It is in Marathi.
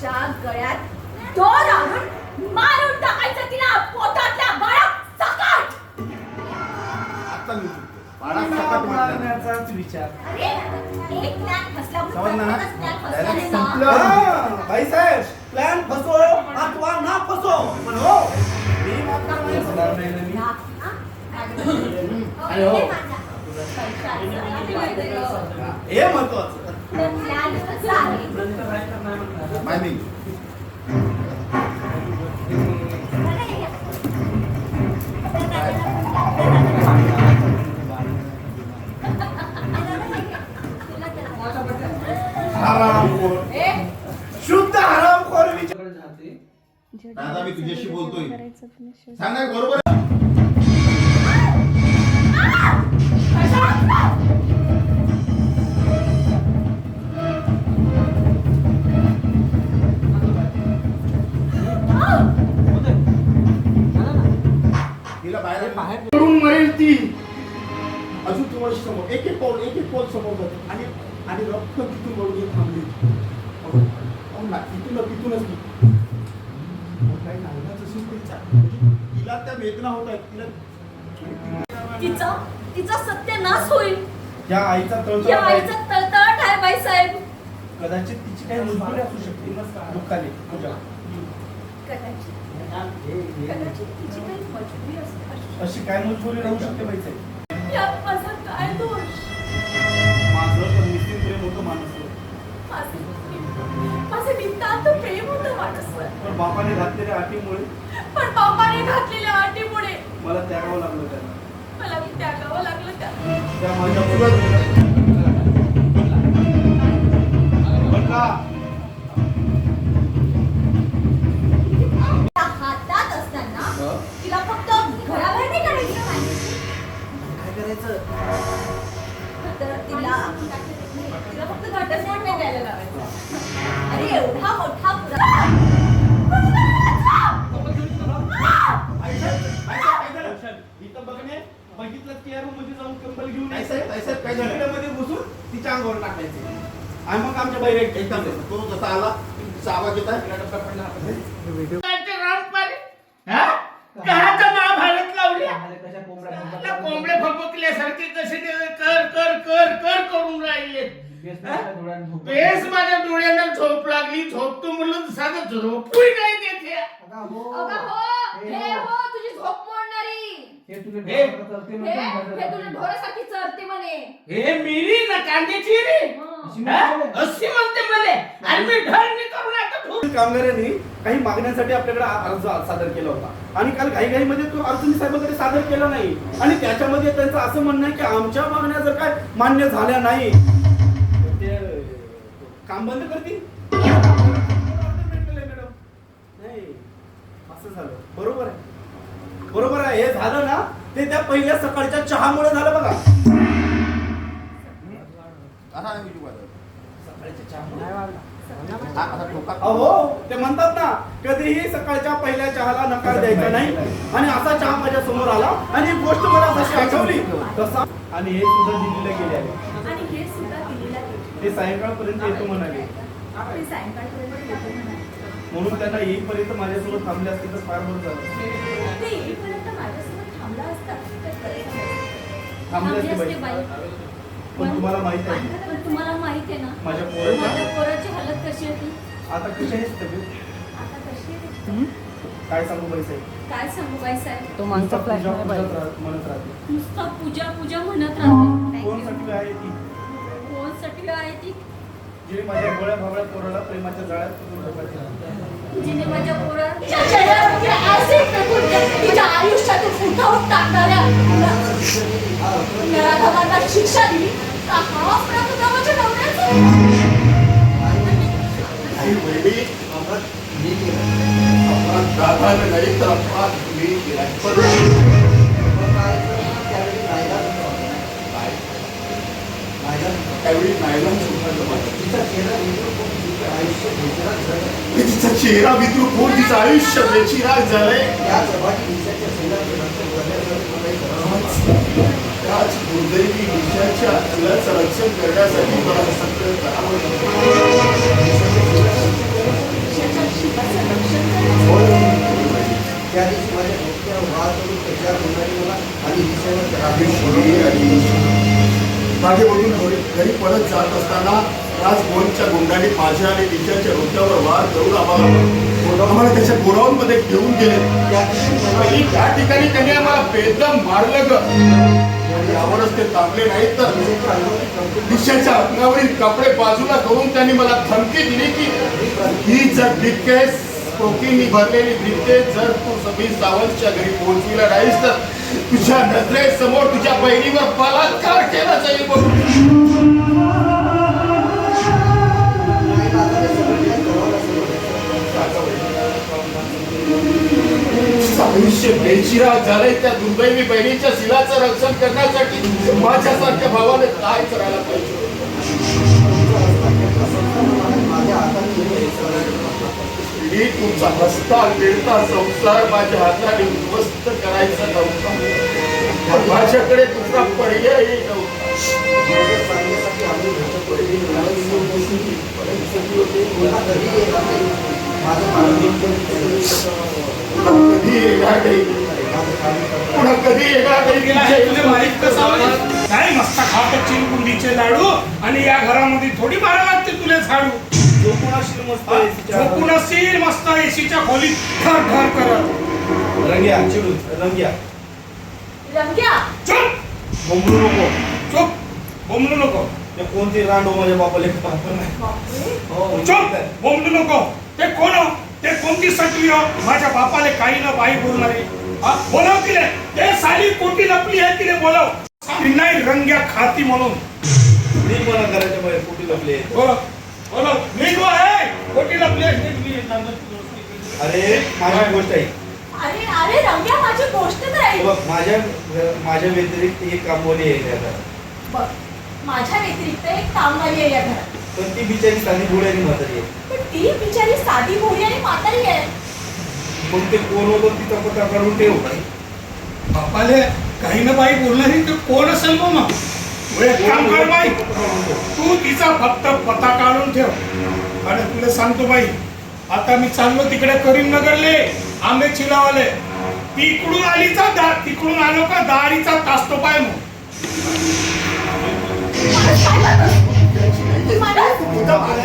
तिच्या गळ्यात दोर आणून मारून टाकायचं तिला पोटातल्या बाळात सकाट. आता मी हे. महत्वाचं. मायनिंग हरामखोर ए, शुद्ध हरामखोर विचार दादा मी तुझ्याशी बोलतोय करायचं पण नाही. सांग ना बरोबर ती. अजून तू वर्ष समोर एक एक पाऊल एक एक पाऊल समोर जाते. आणि आणि रक्त तिथून वळून थांबली. तिथून तिथूनच ती असेल तरी चालेल. म्हणजे तिला त्या वेदना होत आहेत. तिला तिचा तिचा सत्यानाश होईल. या आईचा या तळतळ आईचा तळतळाट आहे बाईसाहेब कदाचित तिची काही मजबुरी असू शकते. तुझ्या कदाचित. कदाचित तिची काही मजबुरी असते अशी काय मजबुरी राहू शकते बाईचे यात माझा काय दोष? माझं पण निश्चित प्रेम होतं माणूस माझे माझे नितांत प्रेम होतं माणसावर पण बापाने घातलेल्या अटीमुळे? पण बापाने घातलेल्या अटीमुळे. मला त्यागावं लागलं त्याला. मला मी त्यागावं लागलं त्या त्या माझ्या मुलाला- तिला फक्त घटस्फोट नाही द्यायला लावायचा अरे एवढा मोठा बघितलं केअर रूममध्ये जाऊन कंबल घेऊन काय काय झालं? मध्ये घुसून तिच्या अंगावर टाकायचे आणि मग आमच्या बाहेर एक तो जसा आला तिचा आवाज येत आहे कहाचं महाभारत लावल्या त्या कसे ते कर कर कर कर करून राहिले बेस माझ्या डोळ्यांना झोप लागली. झोपतो म्हणलं साधं झोपूही नाही देते अगं हो. हे. हो तुझी झोप मोडणारी. हे हे. हे तुझ्या ढोरासारखी चरते म्हणे. हे मिरी ना कांद्याची रे. हं. हा? अशी म्हणते मले आणि मी ढळणी करून आता ठेवू. कामगारांनी काही मागण्यांसाठी आपल्याकडे अर्ज सादर केला होता. आणि काल घाई घाई मध्ये तो अर्जुनी साहेबांकडे सादर केला नाही. आणि त्याच्यामध्ये त्यांचं असं म्हणणं आहे की आमच्या मागण्या जर काय मान्य झाल्या नाही ते काम बंद करतील? नाही असं झालं. बरोबर आहे. बरोबर आहे. हे झालं ना ते त्या पहिल्या सकाळच्या चहामुळे झालं बघा. असा नाही विजू वाजत. सकाळच्या चहामुळे. हा, अहो ते म्हणतात ना कधीही सकाळच्या पहिल्या चहाला नकार द्यायचा नाही. आणि असा चहा माझ्यासमोर आला. आणि ही गोष्ट मला जशी आठवली तसा आणि हे सुद्धा दिल्लीला गेले आहे. ते सायंकाळपर्यंत येतो म्हणाले. ते सायंकाळपर्यंत येतो म्हणाले. म्हणून त्यांना येईपर्यंत माझ्यासोबत थांबले असते तर फार बरं झालं. ते येईपर्यंत माझ्यासोबत थांबला असता तर बरे झाले असते. थांबले थांबले असते असते बाई. बाई. पण तुम्हाला माहीत आहे. पण तुम्हाला माहीत आहे ना माझ्या माझ्या पोराची पोराची हालत कशी होती आता कशी आहे तब्येत? आता कशी आहे त्याची? काय सांगू बाई साहेब? काय सांगू बाई साहेब? तो मागचा नुसता फ्लॅश पूजा- राह- म्हणत राहते. नुसतं पूजा पूजा म्हणत राहते. कोण Thank you. साठी आहे ती? कोणसाठी आहे ती जी माझ्या गोळ्या भावळ्या पोराला प्रेमाच्या जाळ्यात ढकलते. जिने माझ्या पोरा तिच्या चेहऱ्यावरचे आयुष्यातून फुटावून टाकणाऱ्या नराधमांना शिक्षा दिली का हा नवऱ्याचा आई अपराध मी केला. अपराध दादाने नाही तर अपराध मी केला. पण त्यावेळी नायलॉन सुटलं माझं. तिचा चेहरा विद्रुप होऊन तिचं आयुष्य म्हणजे बेचिराग झालंय त्याच दुर्दैवी विषयाच्या फुलाचं रक्षण करण्यासाठी मला सगळं करावं माझ्या आणि दिशाच्या डोक्यावर वार करून आम्हाला आम्हाला त्याच्या गोडाऊनमध्ये घेऊन गेले. त्या ठिकाणी त्यांनी आम्हाला बेदम मारलं ग. यावरच ते थांबले नाही तर दिशाच्या अंगावरील कपडे बाजूला करून त्यांनी मला धमकी दिली की ही जर ब्रिकेस टोकीनी भरलेली भिंते जर तू सगळी सावंतच्या घरी पोहोचविला नाहीस तर तुझ्या नजरेसमोर तुझ्या बहिणीवर बलात्कार केला जाईल म्हणून. आयुष्य बेचिरा झालंय त्या दुर्दैवी बहिणीच्या शिलाचं रक्षण करण्यासाठी माझ्यासारख्या भावाने काय करायला पाहिजे? मी तुमचा हसता मिळता संसार माझ्या हाताने उद्ध्वस्त करायचा नव्हता. माझ्याकडे दुसरा पर्यायही नव्हता. कधी नाही पुन्हा कधी नाही मालिक? काय मस्त खात लाडू आणि या घरामध्ये थोडी मारा लागते तुला झाडू. झोपून असशील मस्त. झोपून एसीच्या खोलीत ठर ठर करत. रंग्या चिडून रंग्या. रंग्या? चुप! बोंबलू नको. चुप! बोंबलू नको. ते कोणती रांडो माझ्या बापाले बापरे. हो, चुप! बोंबलू नको. ते कोण हो? ते कोणती सटवी हो? माझ्या बापाले काही ना बाई बोलणारी हा, बोलव तिले. ते साली कोटी लपली आहे तिले बोलव. ती नाही रंग्या खाती म्हणून. मी पण घराच्या बाहेर कुठे लपले बोलव बोलव. मी जो आहे कोटी लपली आहे. अरे माझी गोष्ट आहे. अरे अरे रंग्या माझी गोष्ट तर हे ऐक बघ माझ्या माझ्या व्यतिरिक्त एक कामवाली आहे घरात. बघ माझ्या व्यतिरिक्त एक कामवाली आहे या घरात. पण ती बिचारी साधी बुड्यानी म्हातारी आहे. पण ती बिचारी साधी भोळी आणि म्हातारी आहे. मग ते कोण होतं तिचा पत्ता काढून ठेव बापाले काही ना बाई बोलणारी ते कोण असेल मग मग? तू एक काम कर बाई तू तिचा फक्त पत्ता काढून ठेव. आणि तुला सांगतो बाई आता मी चाललो तिकडे करीमनगरले आंबे चिलावाले तिकडून आलीचा दा तिकडून आलो का दारीचा तासतो पाय मग. طبعا